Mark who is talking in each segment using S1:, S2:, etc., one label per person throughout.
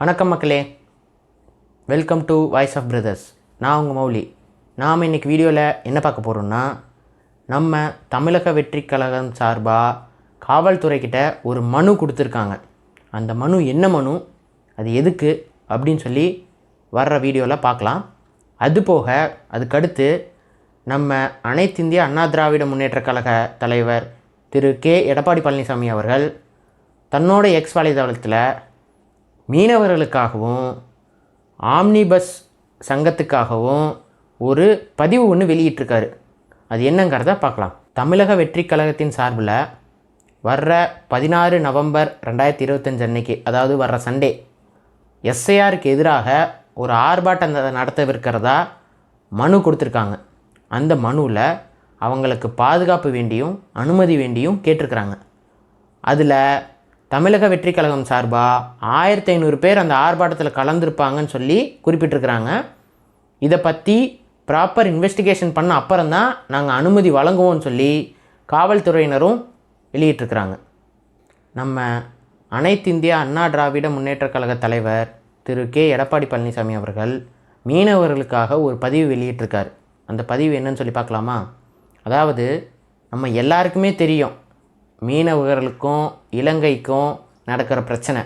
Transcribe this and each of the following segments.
S1: வணக்கம் மக்களே. Welcome to voice of brothers நான் உங்கள் மௌலி. நாம் இன்றைக்கி வீடியோவில் என்ன பார்க்க போகிறோம்னா நம்ம தமிழக வெற்றி கழகம் சார்பாக காவல்துறைக்கிட்ட ஒரு மனு கொடுத்துருக்காங்க. அந்த மனு என்ன மனு? அது எதுக்கு? அப்படின்னு சொல்லி வர்ற வீடியோவில் பார்க்கலாம். அது போக அதுக்கடுத்து நம்ம அனைத்து இந்திய அண்ணா திராவிட முன்னேற்ற கழக தலைவர் திரு கே எடப்பாடி பழனிசாமி அவர்கள் தன்னோட எக்ஸ் வலைதளத்தில் மீனவர்களுக்காகவும் ஆம்னி பஸ் சங்கத்துக்காகவும் ஒரு பதிவு ஒன்று வெளியிட்டிருக்காரு. அது என்னங்கிறத பார்க்கலாம். தமிழக வெற்றி கழகத்தின் சார்பில் வர்ற பதினாறு நவம்பர் ரெண்டாயிரத்தி இருபத்தஞ்சு அன்னைக்கு அதாவது வர்ற சண்டே எஸ்ஐஆருக்கு எதிராக ஒரு ஆர்ப்பாட்டம் நடத்தவிருக்கிறதா மனு கொடுத்துருக்காங்க. அந்த மனுவில் அவங்களுக்கு பாதுகாப்பு வேண்டியும் அனுமதி வேண்டியும் கேட்டிருக்கிறாங்க. அதில் தமிழக வெற்றி கழகம் சார்பாக ஆயிரத்தி ஐநூறு பேர் அந்த ஆர்ப்பாட்டத்தில் கலந்துருப்பாங்கன்னு சொல்லி குறிப்பிட்டிருக்கிறாங்க. இதை பற்றி ப்ராப்பர் இன்வெஸ்டிகேஷன் பண்ண அப்புறம் தான் நாங்கள் அனுமதி வழங்குவோம்னு சொல்லி காவல்துறையினரும் வெளியிட்டிருக்கிறாங்க. நம்ம அனைத்து இந்திய அண்ணா திராவிட முன்னேற்றக் கழக தலைவர் திரு கே. எடப்பாடி பழனிசாமி அவர்கள் மீனவர்களுக்காக ஒரு பதிவு வெளியிட்டிருக்கார். அந்த பதிவு என்னன்னு சொல்லி பார்க்கலாமா? அதாவது நம்ம எல்லாருக்குமே தெரியும். மீனவர்களுக்கும் இலங்கைக்கும் நடக்கிற பிரச்சனை.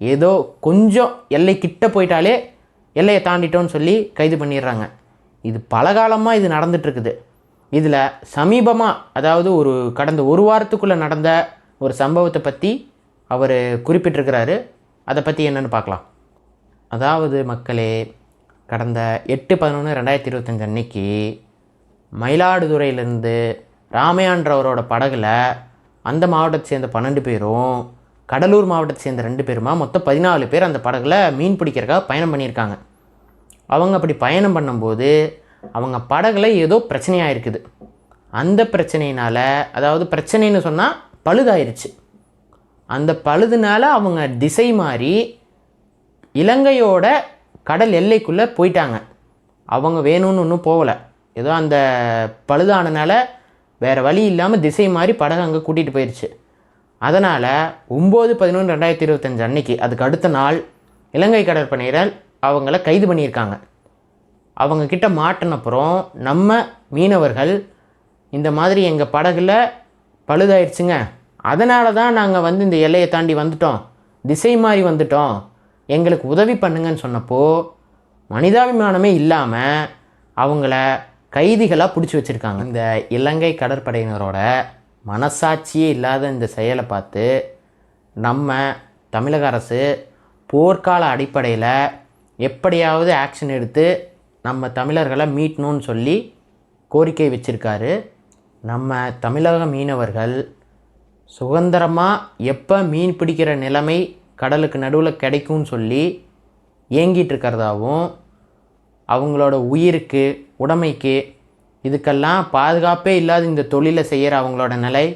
S1: ஏதோ கொஞ்சம் எல்லை கிட்ட போயிட்டாலே எல்லையை தாண்டிட்டோன்னு சொல்லி கைது பண்ணிடுறாங்க. இது பலகாலமாக இது நடந்துட்டுருக்குது. இதில் சமீபமாக அதாவது ஒரு கடந்த ஒரு வாரத்துக்குள்ளே நடந்த ஒரு சம்பவத்தை பற்றி அவர் குறிப்பிட்டிருக்கிறாரு. அதை பற்றி என்னென்னு பார்க்கலாம். அதாவது மக்களே கடந்த எட்டு பதினொன்று ரெண்டாயிரத்தி இருபத்தஞ்சு அன்னைக்கு மயிலாடுதுறையிலேருந்து ராமையான்றவரோட படகுல அந்த மாவட்டத்தை சேர்ந்த பன்னெண்டு பேரும் கடலூர் மாவட்டத்தை சேர்ந்த ரெண்டு பேருமா மொத்தம் பதினாலு பேர் அந்த படகுல மீன் பிடிக்கிறக்காக பயணம் பண்ணியிருக்காங்க. அவங்க அப்படி பயணம் பண்ணும்போது அவங்க படகுல ஏதோ பிரச்சனையாக இருக்குது அந்த பிரச்சனையினால் அதாவது பிரச்சனைன்னு சொன்னால் பழுதாயிருச்சு. அந்த பழுதுனால அவங்க திசை மாறி இலங்கையோட கடல் எல்லைக்குள்ளே போயிட்டாங்க. அவங்க வேணும்னு ஒன்றும் போகலை. ஏதோ அந்த பழுதானனால வேறு வழி இல்லாமல் திசை மாறி படகு அங்கே கூட்டிகிட்டு போயிடுச்சு அதனால் ஒம்பது பதினொன்று ரெண்டாயிரத்தி இருபத்தஞ்சு அன்னைக்கு அதுக்கு அடுத்த நாள் இலங்கை கடற்படையினர் அவங்கள கைது பண்ணியிருக்காங்க. அவங்க கிட்ட மாட்டினப்புறம் நம்ம மீனவர்கள் இந்த மாதிரி எங்கள் படகுல பழுதாயிருச்சுங்க. அதனால தான் நாங்கள் வந்து இந்த எல்லையை தாண்டி வந்துட்டோம். திசை மாறி வந்துட்டோம். எங்களுக்கு உதவி பண்ணுங்கன்னு சொன்னப்போ மனிதாபிமானமே இல்லாமல் அவங்கள கைதிகளாக பிடிச்சி வச்சுருக்காங்க. இந்த இலங்கை கடற்படையினரோட மனசாட்சியே இல்லாத இந்த செயலை பார்த்து நம்ம தமிழக அரசு போர்க்கால அடிப்படையில் எப்படியாவது ஆக்ஷன் எடுத்து நம்ம தமிழர்களை மீட்கணும்னு சொல்லி கோரிக்கை வச்சிருக்காரு. நம்ம தமிழக மீனவர்கள் சுதந்திரமாக எப்போ மீன் பிடிக்கிற நிலைமை கடலுக்கு நடுவில் கிடைக்கும்னு சொல்லி ஏங்கிட்டு இருக்கிறதாவும் அவங்களோட உயிருக்கு உடைமைக்கு இதுக்கெல்லாம் பாதுகாப்பே இல்லாத இந்த தொழிலை செய்கிற அவங்களோட நிலை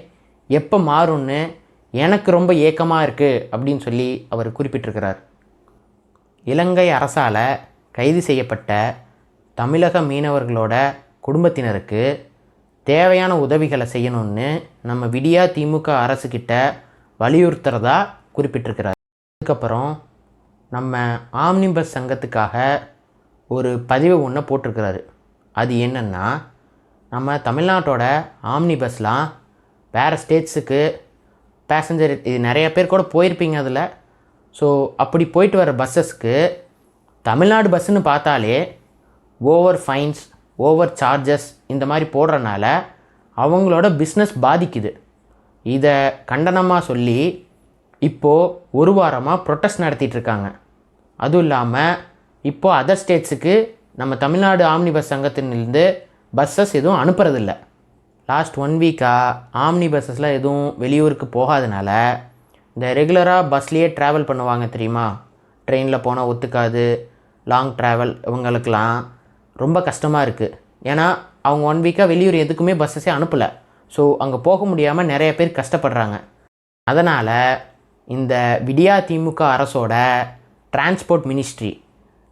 S1: எப்போ மாறும்னு எனக்கு ரொம்ப ஏக்கமாக இருக்குது அப்படின்னு சொல்லி அவர் குறிப்பிட்டிருக்கிறார். இலங்கை அரசால் கைது செய்யப்பட்ட தமிழக மீனவர்களோட குடும்பத்தினருக்கு தேவையான உதவிகளை செய்யணும்னு நம்ம விடியா திமுக அரசுக்கிட்ட வலியுறுத்துறதா குறிப்பிட்டிருக்கிறார். அதுக்கப்புறம் நம்ம ஆம்னிபஸ் சங்கத்துக்காக ஒரு பதிவு ஒன்று போட்டிருக்கிறாரு. அது என்னென்னா நம்ம தமிழ்நாட்டோட ஆம்னி பஸ்லாம் வேறு ஸ்டேட்ஸுக்கு பேசஞ்சர் இது நிறைய பேர் கூட போயிருப்பீங்க அதில். ஸோ அப்படி போயிட்டு வர பஸ்ஸஸ்க்கு தமிழ்நாடு பஸ்ஸுன்னு பார்த்தாலே ஓவர் ஃபைன்ஸ் ஓவர் சார்ஜஸ் இந்த மாதிரி போடுறனால அவங்களோட பிஸ்னஸ் பாதிக்குது. இதை கண்டனமாக சொல்லி இப்போது ஒரு வாரமாக ப்ரொட்டஸ்ட் நடத்திட்டுருக்காங்க அதுவும் இல்லாமல் இப்போது அதர் ஸ்டேட்ஸுக்கு நம்ம தமிழ்நாடு ஆம்னி பஸ் சங்கத்திலிருந்து பஸ்ஸஸ் எதுவும் அனுப்புறதில்ல. லாஸ்ட் ஒன் வீக்காக ஆம்னி பஸ்ஸஸில் எதுவும் வெளியூருக்கு போகாதனால இந்த ரெகுலராக பஸ்லேயே ட்ராவல் பண்ணுவாங்க தெரியுமா? ட்ரெயினில் போனால் ஒத்துக்காது லாங் ட்ராவல் இவங்களுக்கெல்லாம் ரொம்ப கஷ்டமாக இருக்குது ஏன்னா அவங்க ஒன் வீக்காக வெளியூர் எதுக்குமே பஸ்ஸஸே அனுப்பலை. ஸோ அங்கே போக முடியாமல் நிறைய பேர் கஷ்டப்படுறாங்க. அதனால் இந்த விடியா திமுக அரசோட டிரான்ஸ்போர்ட் மினிஸ்ட்ரி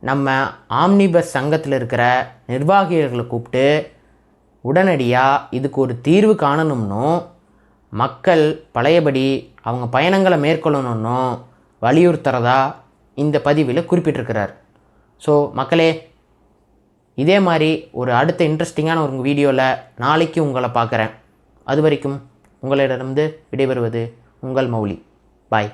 S1: நம்ம ஆம்னிபஸ் சங்கத்தில் இருக்கிற நிர்வாகிகளை கூப்பிட்டு உடனடியாக இதுக்கு ஒரு தீர்வு காணணும்னும் மக்கள் பழையபடி அவங்க பயணங்களை மேற்கொள்ளணும்னும் வலியுறுத்துறதா இந்த பதிவில் குறிப்பிட்டிருக்கிறார். ஸோ மக்களே இதே மாதிரி ஒரு அடுத்த இன்ட்ரெஸ்டிங்கான ஒரு வீடியோவில் நாளைக்கு உங்களை பார்க்குறேன். அது வரைக்கும் உங்களிடமிருந்து விடைபெறுவது உங்கள் மௌலி. பாய்